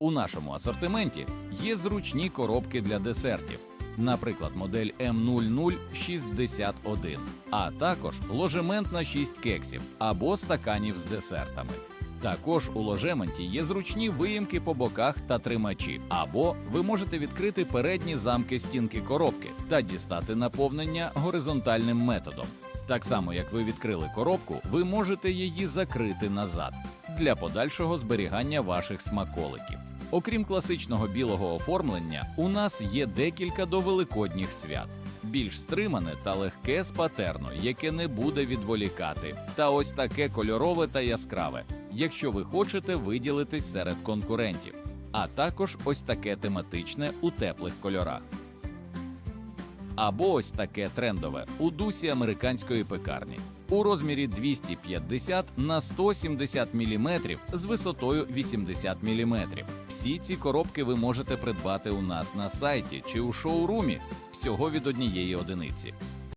У нашому асортименті є зручні коробки для десертів, наприклад, модель М0061, а також ложемент на 6 кексів або стаканів з десертами. Також у ложементі є зручні виїмки по боках та тримачі, або ви можете відкрити передні замки стінки коробки та дістати наповнення горизонтальним методом. Так само, як ви відкрили коробку, ви можете її закрити назад для подальшого зберігання ваших смаколиків. Окрім класичного білого оформлення, у нас є декілька довеликодніх свят. Більш стримане та легке з патерну, яке не буде відволікати, та ось таке кольорове та яскраве, якщо ви хочете виділитись серед конкурентів, а також ось таке тематичне у теплих кольорах. Або ось таке трендове у дусі американської пекарні у розмірі 250 на 170 мм з висотою 80 мм. Всі ці коробки ви можете придбати у нас на сайті чи у шоурумі всього від однієї одиниці.